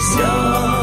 想